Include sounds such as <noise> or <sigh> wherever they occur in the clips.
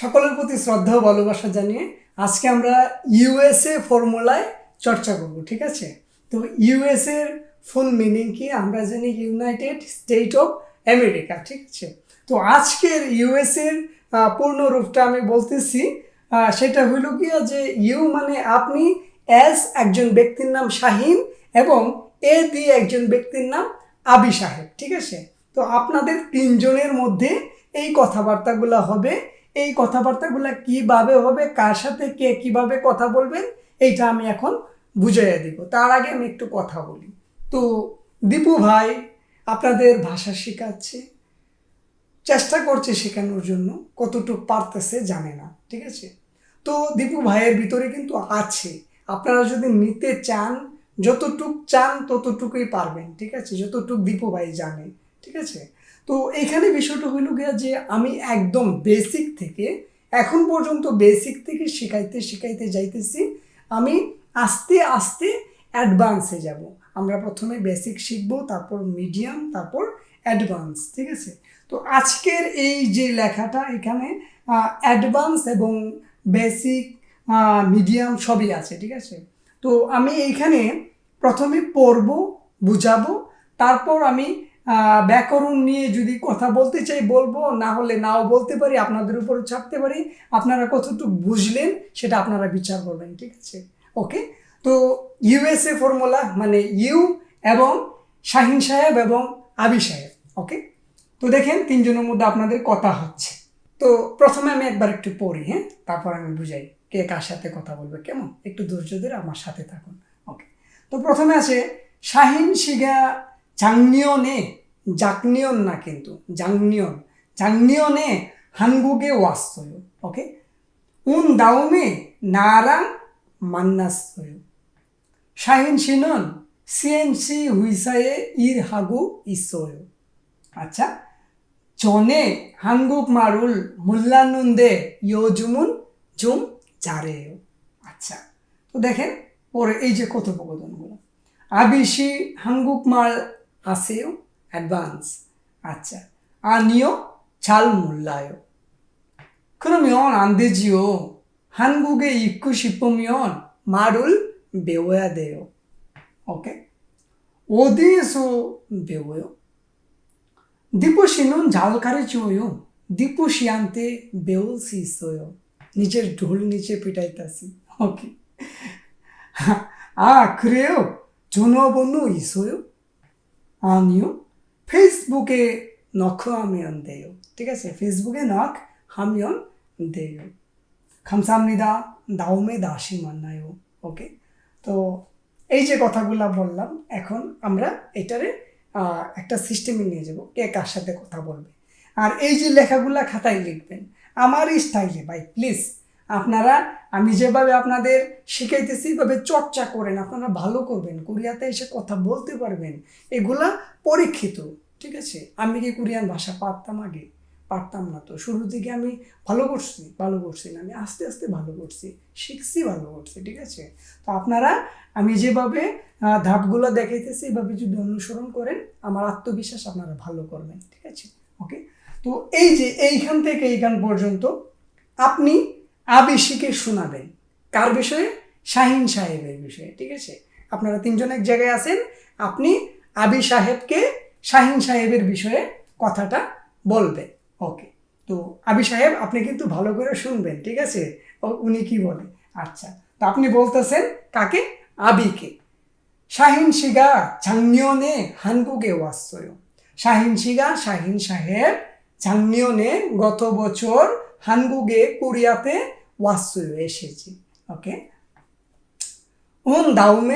সকলের প্রতি শ্রদ্ধা ও ভালোবাসা জানিয়ে আজকে আমরা ইউএসএ ফর্মুলায় চর্চা করব, ঠিক আছে? তো ইউএসএ এর ফুল মিনিং কি? আমরা জানি ইউনাইটেড স্টেট অফ আমেরিকা ঠিক আছে? তো আজকের ইউএসএ এর পূর্ণ রূপটা আমি বলতেছি সেটা হইল কি যে ইউ মানে আপনি অ্যাজ একজন ব্যক্তির নাম শাহিন এবং এ দিয়ে একজন ব্যক্তির নাম আবি সাহেব, ঠিক আছে? তো আপনাদের তিনজনের মধ্যে এই কথাবার্তাগুলো হবে এই কথাবার্তাগুলো কীভাবে হবে, কার সাথে কে কীভাবে কথা বলবেন এইটা আমি এখন বুঝাইয়া দিব। তার আগে আমি একটু কথা বলি। তো দীপু ভাই আপনাদের ভাষা শেখাচ্ছে, চেষ্টা করছে শেখানোর জন্য, কতটুকু পারতেছে জানে না, ঠিক আছে? তো দীপু ভাইয়ের ভিতরে কিন্তু আছে। আপনারা যদি নিতে চান, যতটুক চান ততটুকুই পারবেন, ঠিক আছে? যতটুক দীপু ভাই জানে, ঠিক আছে? তো এখানে বিষয়টা হইল গিয়া যে আমি একদম বেসিক থেকে, এখন পর্যন্ত বেসিক থেকে শিখাইতে শিখাইতে যাইতেছি, আমি আস্তে আস্তে অ্যাডভান্সে যাব। আমরা প্রথমে বেসিক শিখব, তারপর মিডিয়াম তারপর অ্যাডভান্স ঠিক আছে? তো আজকের এই যে লেখাটা এখানে অ্যাডভান্স এবং বেসিক মিডিয়াম সবই আছে, ঠিক আছে? তো আমি এইখানে প্রথমে পড়ব, বুঝাবো, তারপর আমি ব্যাকরণ নিয়ে যদি কথা বলতে চাই, বলব, না হলে নাও বলতে পারি, আপনাদের উপরও ছাড়তে পারি। আপনারা কতটুকু বুঝলেন সেটা আপনারা বিচার করবেন, ঠিক আছে? ওকে? তো ইউএসএ ফর্মুলা মানে ইউ এবং শাহিন সাহেব এবং আবি সাহেব, ওকে? তো দেখেন, তিনজনের মধ্যে আপনাদের কথা হচ্ছে। তো প্রথমে আমি একবার একটু পড়ি হ্যাঁ? তারপর আমি বুঝাই কে কার সাথে কথা বলবে, কেমন? একটু ধৈর্য ধরে আমার সাথে থাকুন, ওকে? তো প্রথমে আছে শাহিন শিগা জাংনিয়নে জাকনিয়ন না কিন্তু জাংনিয়ন জাংনিয়নে হানগুগে ওয়াস্তয় ওকে উন দাউমে নারাং মান্নাস্তয় শাহিন সিনন সিএনসি হুইসায়ে ইর হাগু ইসয় আচ্ছা 전에 한국 말을 몰랐는데 요즘은 좀 잘해요. আচ্ছা তো দেখেন পরে এই যে কথোপকথনগুলো আবিসি 한 국말 아세요? অ্যাডভান্স আচ্ছা 아니요 잘 몰라요. 그러면 안 되지요. 한국에 있고 싶으면 말을 배워야 돼요. 오케이? 어디에서 배워요? দীপু 씨는 잘 가르쳐요. দীপু 씨한테 배울 수 있어요. নিজের ঢোল নিচে পিটাইতাছি ওকে <laughs> 아 그래요? 전화번호 있어요? 아니요. 페이스북에 너크하면 돼요. ঠিক আছে ফেসবুকে নক 하면 돼요. 감사합니다. 다음에 다시 만나요. ওকে তো এই যে কথাগুলা বললাম এখন আমরা এটারে আহ, একটা সিস্টেমে নিয়ে যাব কে কার সাথে কথা বলবে আর এই যে লেখাগুলা খাতায় লিখবেন আমার স্টাইলে ভাই প্লিজ আপনারা, আমি যেভাবে আপনাদের শিখাইতেছি এইভাবে চর্চা করেন, আপনারা ভালো করবেন, কোরিয়াতে এসে কথা বলতে পারবেন, এগুলা পরীক্ষিত, ঠিক আছে? আমি কি কোরিয়ান ভাষা পারতাম আগে? পারতাম না তো। শুরু থেকে আমি ভালো করছি ভালো করছি না, আমি আস্তে আস্তে ভালো করছি, শিখছি ভালো করছি, ঠিক আছে? তো আপনারা, আমি যেভাবে ধাপগুলো দেখাইতেছি, এভাবে যদি অনুসরণ করেন, আমার আত্মবিশ্বাস আপনারা ভালো করবেন, ঠিক আছে? ওকে? তো এই যে এইখান থেকে এইখান পর্যন্ত, আপনি আবেশিকে শোনাবেন। কার বিষয়ে? শাহিন সাহেবের বিষয়ে, ঠিক আছে? আপনারা তিনজন এক জায়গায় আছেন। আপনি আবি সাহেবকে শাহিন সাহেবের বিষয়ে কথাটা বলবেন। ওকে। তো আবি সাহেব, আপনি কিন্তু ভালো করে শুনবেন, ঠিক আছে? উনি কি বলে? আচ্ছা তো আপনি বলতেছেন কাকে? আবিকে। শাহিন শিগা ঝাংনিয়নে হানকুকে ওয়াশ্রয় শাহিন শিগা, শাহিন সাহেব ঝাংনিয়নে গত বছর হানগুগে কোরিয়াতে 왔어요. এসেছি ওকে 온 다음에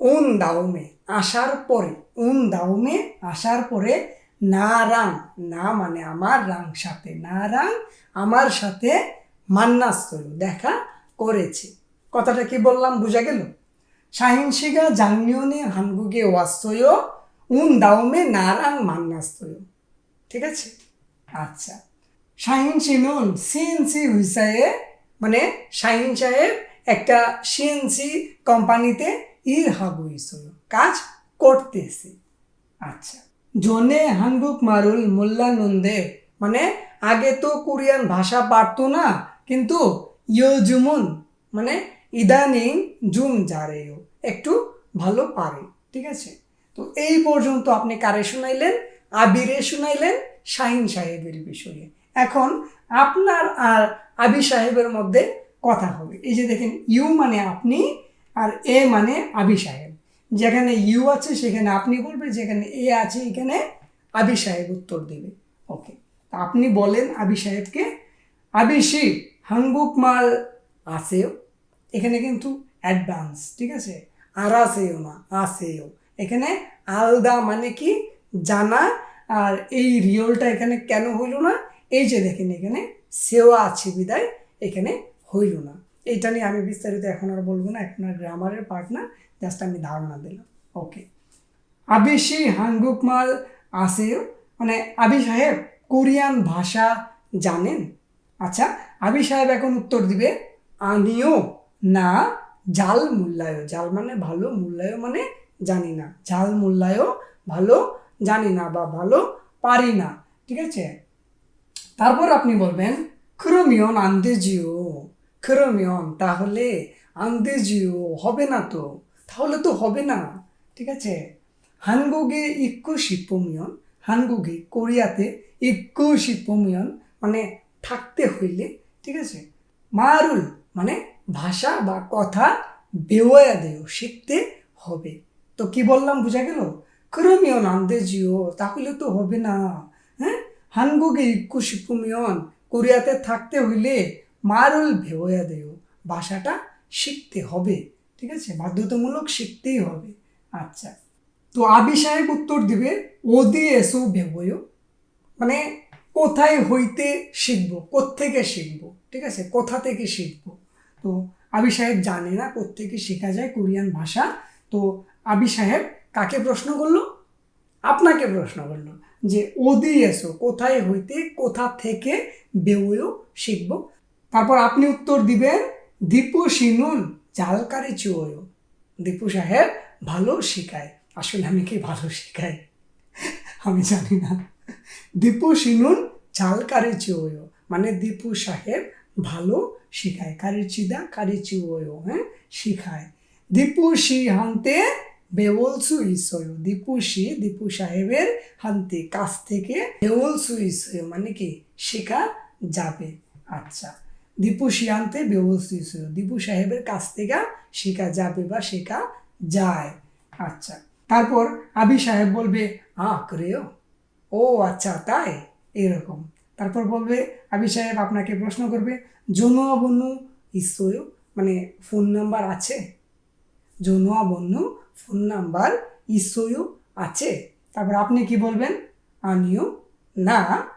온 다음에 আসার পরে 온 다음에 আসার পরে নারাং না মানে আমার রাং সাথে নারাং আমার সাথে মান্নাস্তয় দেখা করেছে কথাটা কি বললাম বোঝা গেল শাহিন 씨가 작년에 한국에 왔어요. 온 다음에 나랑 만났어요. ঠিক আছে আচ্ছা শাহিন 씨는 CNC 회사에 মানে শাহিন সাহেব একটা সিএনসি কোম্পানিতে ইর হাগুইছিল কাজ করতেছে। আচ্ছা জনে হানবুক মারুল মোল্লা নন্দে মানে আগে তো কোরিয়ান ভাষা পারতো না, কিন্তু ইয় জুমুন মানে ইদানিং জুম জারেও একটু ভালো পারে, ঠিক আছে? তো এই পর্যন্ত আপনি কারে শুনাইলেন? আবিরে শুনাইলেন শাহিন সাহেবের বিষয়ে। এখন আপনার আর আবি সাহেবের মধ্যে কথা হবে। এই যে দেখেন, ইউ মানে আপনি আর এ মানে আবি সাহেব। যেখানে ইউ আছে সেখানে আপনি বলবেন, যেখানে এ আছে এখানে আবি সাহেব উত্তর দেবে। ওকে আপনি বলেন আবি সাহেবকে আবিশি হাঙ্গুক মাল আসেও, এখানে কিন্তু অ্যাডভান্স, ঠিক আছে? আর আসেও না, আসেও। এখানে আলদা মানে কি? জানা, আর এই রিয়লটা এখানে কেন হইল না? এই যে দেখেন এখানে সেওয়া আছে বিদায়, এখানে হইল না। এইটা নিয়ে আমি বিস্তারিত এখন আর বলব না, এখন আর গ্রামারের পার্ট না জাস্ট আমি ধারণা দিলাম। ওকে আবিশি হাঙ্গুক মাল আসেও মানে আবি সাহেব কোরিয়ান ভাষা জানেন? আচ্ছা আবি সাহেব এখন উত্তর দিবে, আনিও না জাল মূল্যায় জাল মানে ভালো মূল্যায় মানে জানি না। জাল মূল্যায় ভালো, জানি না বা ভালো, পারি না। ঠিক আছে? তারপর আপনি বলবেন ক্রমিয়ন আন্দেজিও ক্রমিয়ন তাহলে আন্দেজিও হবে না তো? তাহলে তো হবে না। ঠিক আছে? হানগুগে ইক্কু শিল্পমিয়ন হানগুগে কোরিয়াতে ইক্কু শিল্পমিয়ন মানে থাকতে হইলে, ঠিক আছে? মারুল মানে ভাষা বা কথা বেওয়া দেও, শিখতে হবে। তো কি বললাম, বুঝা গেল? ক্রমিয়ন আন্দেজিও তাহলে তো হবে না। হ্যাঁ হানগুগে ইক্কু শিল্পমিয়ন কোরিয়াতে থাকতে হইলে মারুল ভেওয়া দেও, ভাষাটা শিখতে হবে, ঠিক আছে? বাধ্যতামূলক শিখতেই হবে। আচ্ছা। তো আবি সাহেব উত্তর দিবে, ওদি এসো ভেবয় মানে কোথায় হইতে শিখব, কোত্থেকে শিখব, ঠিক আছে? কোথা থেকে শিখব? তো আবি সাহেব জানে না কোত্থেকে শেখা যায় কোরিয়ান ভাষা, তো আবি সাহেব কাকে প্রশ্ন করল? আপনাকে প্রশ্ন করল। যে ওদি এসো, কোথায় হইতে, কোথা থেকে বেউয়ো শিখব। তারপর আপনি উত্তর দিবেন, দীপু সিনুন জালকারি চুয়ো দীপু সাহেব, ভালো শেখায়। আসলে আমি কি ভালো শেখাই? আমি জানি না। দীপু সিনুন জালকারি চুয়ো মানে দীপু সাহেব, ভালো শেখায়। কারি চিদা কারি চুয়ো হ্যাঁ শিখায়। দীপু সি হান্তে বেওলসু ইসয় দীপু সি দীপু সাহেবের হান্তে, কাছ থেকে বেওলসু ইসয় মানে কি? শেখা যাবে। আচ্ছা দীপু শিয়ান্তে বেওলসু ইসয় দীপু সাহেবের কাছ থেকে শেখা যাবে বা শেখা যায়। আচ্ছা তারপর আবি সাহেব বলবে আ করেও ও। আচ্ছা তাই? এরকম। তারপর বলবে আবি সাহেব আপনাকে প্রশ্ন করবে জনুয়া বনু ইসয়? মানে ফোন নাম্বার আছে? জনুয়া বন্যু ফোন নাম্বার ইসোয়ও আছে। তারপর আপনি কি বলবেন? আমিও না।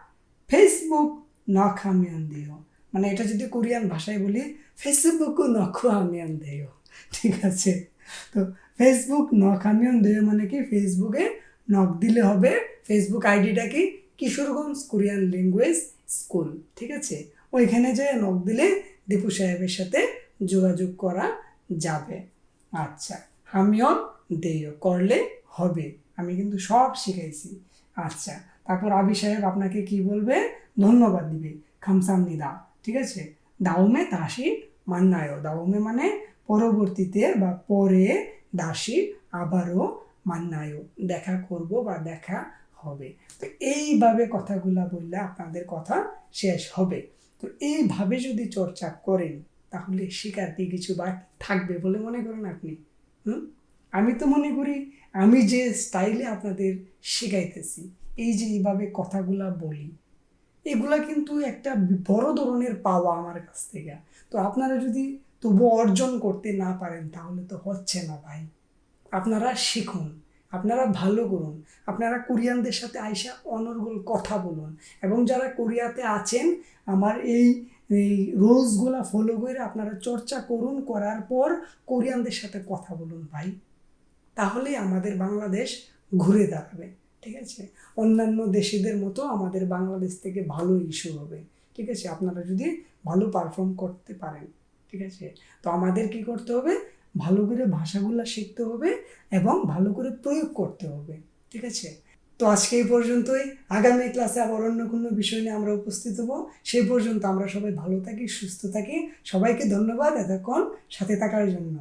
ফেসবুক নখামিয়ান দিও। মানে এটা যদি কোরিয়ান ভাষায় বলি, ফেসবুকও নখামিয়ান দিও। ঠিক আছে? তো ফেসবুক নখামিয়ান দিও মানে কি? ফেসবুকে নক দিলে হবে। ফেসবুক আইডিটা কি? Kishoreganj Korean language school. ঠিক আছে? ওইখানে যেয়ে নক দিলে দীপু সাহেবের সাথে যোগাযোগ করা যাবে। আচ্ছা। হামিয়ন দেয় করলে হবে। আমি কিন্তু সব শিখাইছি। আচ্ছা তারপর আবি সাহেব আপনাকে কি বলবে? ধন্যবাদ দিবে। খামসাম নিদা, ঠিক আছে? দাউমে দাসী মান্নায় দাউমে মানে পরবর্তীতে বা পরে দাসী আবারও মান্নায় দেখা করব বা দেখা হবে। তো এইভাবে কথাগুলা বললে আপনাদের কথা শেষ হবে। তো এইভাবে যদি চর্চা করেন, তাহলে শিকারটি কিছু বাকি থাকবে বলে মনে করেন আপনি? আমি তো মনে করি, আমি যে স্টাইলে আপনাদের শেখাইতেছি, এই যে এইভাবে কথাগুলা বলি, এগুলা কিন্তু একটা বড় ধরনের পাওয়া আমার কাছ থেকে। তো আপনারা যদি তবু অর্জন করতে না পারেন, তাহলে তো হচ্ছে না ভাই। আপনারা শিখুন, আপনারা ভালো করুন, আপনারা কোরিয়ানদের সাথে আইসা অনর্গল কথা বলুন, এবং যারা কোরিয়াতে আছেন, আমার এই এই রোলসগুলা ফলো করে আপনারা চর্চা করুন, করার পর কোরিয়ানদের সাথে কথা বলুন ভাই। তাহলেই আমাদের বাংলাদেশ ঘুরে দাঁড়াবে, ঠিক আছে? অন্যান্য দেশিদের মতো আমাদের বাংলাদেশ থেকে ভালো ইস্যু হবে, ঠিক আছে? আপনারা যদি ভালো পারফর্ম করতে পারেন, ঠিক আছে? তো আমাদের কি করতে হবে? ভালো করে ভাষাগুলো শিখতে হবে এবং ভালো করে প্রয়োগ করতে হবে, ঠিক আছে? তো আজকে এই পর্যন্তই। আগামী ক্লাসে আবার অন্য কোনো বিষয় নিয়ে আমরা উপস্থিত হব। সেই পর্যন্ত আমরা সবাই ভালো থাকি, সুস্থ থাকি। সবাইকে ধন্যবাদ এতক্ষণ সাথে থাকার জন্য।